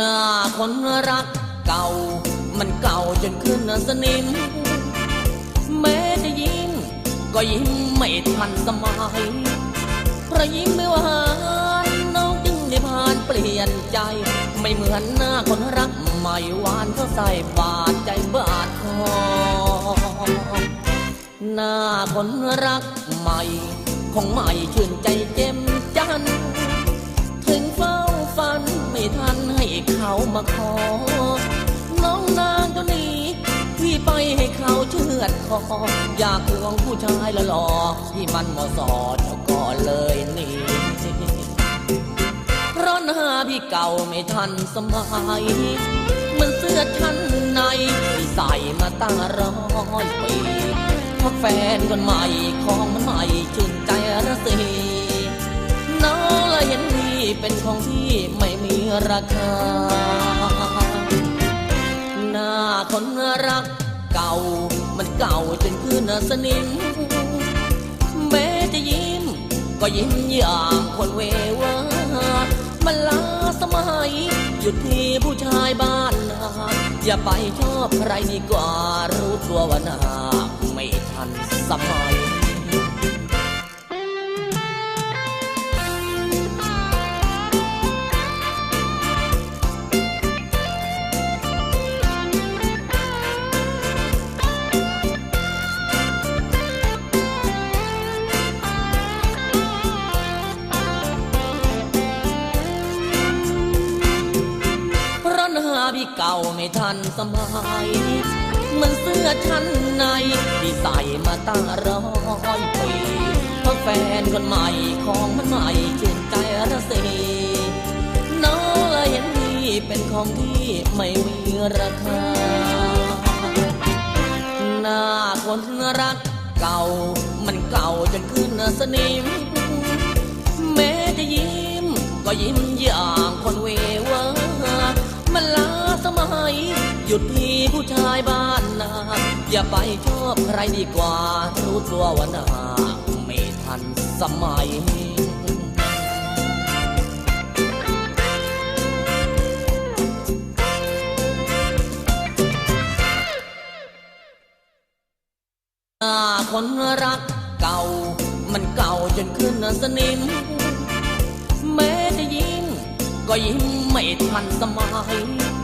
น้าคนรักเก่า มันเก่าจนขึ้นสนิมแม้จะยิ้มก็ยิ้มไม่ทันสมัยเพราะยิ้มไม่หวานน้องจึงได้ผ่านเปลี่ยนใจ ไม่เหมือนหน้าคนรักใหม่หวานเขาใส่บาดใจบาดคอหน้าคนรักใหม่คงไม่ชื่นใจเจ็มจันถึงเฝ้าฝันไม่ทัน เขามาขอ น้องนางตัวนี้พี่ไปให้เขาเชือดคอ อยากควงผู้ชายละหลอที่มันมาสอดก็เลยหนีเพราะหน้าพี่เก่าไม่ทันสมัยเหมันเสื้อชั้นในที่ใส่มาตั้งร้อยปีพราแฟนคนใหม่ของมันใหม่ชื่นใจระสีน้องเลย เห็นพี่เป็นของที่ไม่มีราคา หน้าคนรักเก่า มันเก่าจนขึ้นสนิมแม้จะยิ้ม ก็ยิ้มอย่างคนเววามันลาสมัยหยุดที่ผู้ชายบ้านนาอย่าไปชอบใครดีกว่ารู้ตัวว่านาไม่ทันสมัย เก่าไม่ทันสมัยมันเสื้อชั้นในที่ใส่มาตั้งร้อยปีเพราะแฟนคนใหม่ของมันใหม่ชื่นใจระสีน้องเลยเห็นพี่เป็นของที่ไม่มีราคาหน้าคนรักเก่ามันเก่าจนขึ้นสนิมแม้จะยิ้มก็ยิ้มอย่างคนเว หยุดที่ผู้ชายบ้านนา อย่าไปชอบใครดีกว่า รู้ตัวว่านาไม่ทันสมัยนาคนรักเก่า มันเก่าจนขึ้นสนิมแม้จะยิ้มก็ยิ้มไม่ทันสมัย